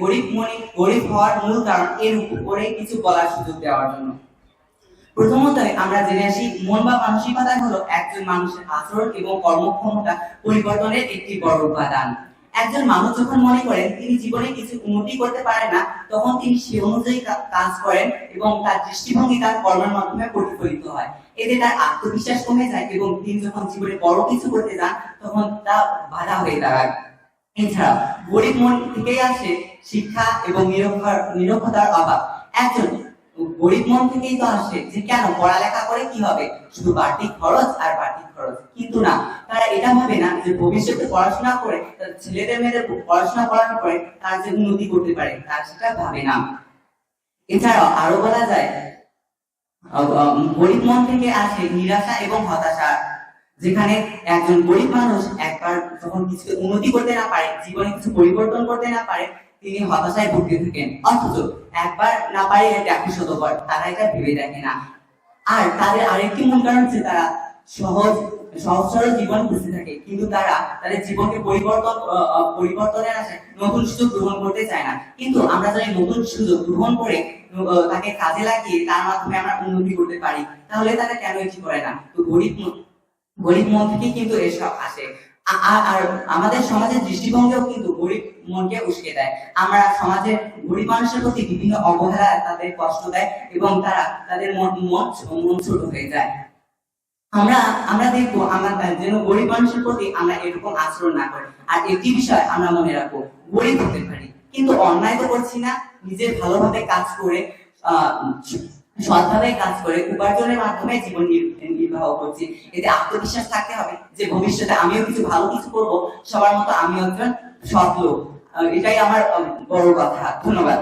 গরিব মনে গরিব হওয়ার মূল কারণ এর উপরে কিছু বলার সুযোগ দেওয়ার জন্য। প্রথমত আমরা জেনে আসি, মন বা মানসিকতা হলো একজন মানুষের আচরণ এবং কর্মক্ষমতা পরিবর্তনের একটি বড় উপাদান। একজন মানুষ যখন মনে করেন তিনি জীবনে কিছু উন্নতি করতে পারেন না, তখন তিনি সে অনুযায়ী কাজ করেন এবং তার দৃষ্টিভঙ্গি তার কর্মের মাধ্যমে প্রতিফলিত হয়। এতে তার আত্মবিশ্বাস কমে যায় এবং তিনি যখন জীবনে বড় কিছু করতে যান, তখন তা বাধা হয়ে দাঁড়ায়। এছাড়া গরিব মন থেকেই আসে শিক্ষা এবং নিরক্ষার, নিরক্ষতার অভাব। একজন গরিব মন থেকেই তো আসে যে কেন পড়ালেখা করে কি হবে? শুধু বাড়তি খরচ আর বাড়তি খরচ। কিন্তু না, তারা এটা ভাবে না যে ভবিষ্যতে পড়াশোনা করে তার ছেলেদের মেয়েদের পড়াশোনা করানোর পরে তার যে উন্নতি করতে পারে, তার সেটা ভাবে না। এছাড়াও আরও বলা যায় গরিব মন থেকে আসে নিরাশা এবং হতাশা। যেখানে একজন গরিব মানুষ একবার যখন কিছু উন্নতি করতে না পারে, জীবনে কিছু পরিবর্তন করতে না পারে, তিনি হতাশায় ভুগতে থাকেন। অথচ একবার না পারে দেখে শতবার, তারা এটা ভেবে দেখে না। আর তাদের আরেকটি মূল কারণ হচ্ছে তারা সহজ সহজ সরল জীবন খুঁজতে থাকে। কিন্তু তারা তাদের জীবনকে পরিবর্তন পরিবর্তনের আশায় নতুন সুযোগ গ্রহণ করতে চায় না। কিন্তু আমরা যদি নতুন সুযোগ গ্রহণ করে তাকে কাজে লাগিয়ে তার মাধ্যমে আমরা উন্নতি করতে পারি, তাহলে তারা কেন এটি করে না? তো গরিব গরিব মন থেকে কিন্তু এসব আসে। আর আমাদের সমাজের দৃষ্টিভঙ্গিও কিন্তু গরিব মনকে উস্কে দেয়। আমরা সমাজের গরিব মানুষের প্রতি বিভিন্ন অবহেলা তাদের কষ্ট দেয় এবং তারা তাদের মন মন মন ছোট হয়ে যায়। আমরা আমরা দেখব আমরা যেন গরিব মানুষের প্রতি আমরা এরকম আচরণ না করি। আর একটি বিষয় আমরা মনে রাখব, গরিব হতে পারি। কিন্তু অন্যায় তো করছি না, নিজের ভালোভাবে কাজ করে, আহ, সৎভাবে কাজ করে, উপার্জনের মাধ্যমে জীবন নির্বাহ করছি। এতে আত্মবিশ্বাস থাকতে হবে যে ভবিষ্যতে আমিও কিছু ভালো কিছু করব। সবার মতো আমিও একজন সৎ লোক। এটাই আমার বড় কথা। ধন্যবাদ।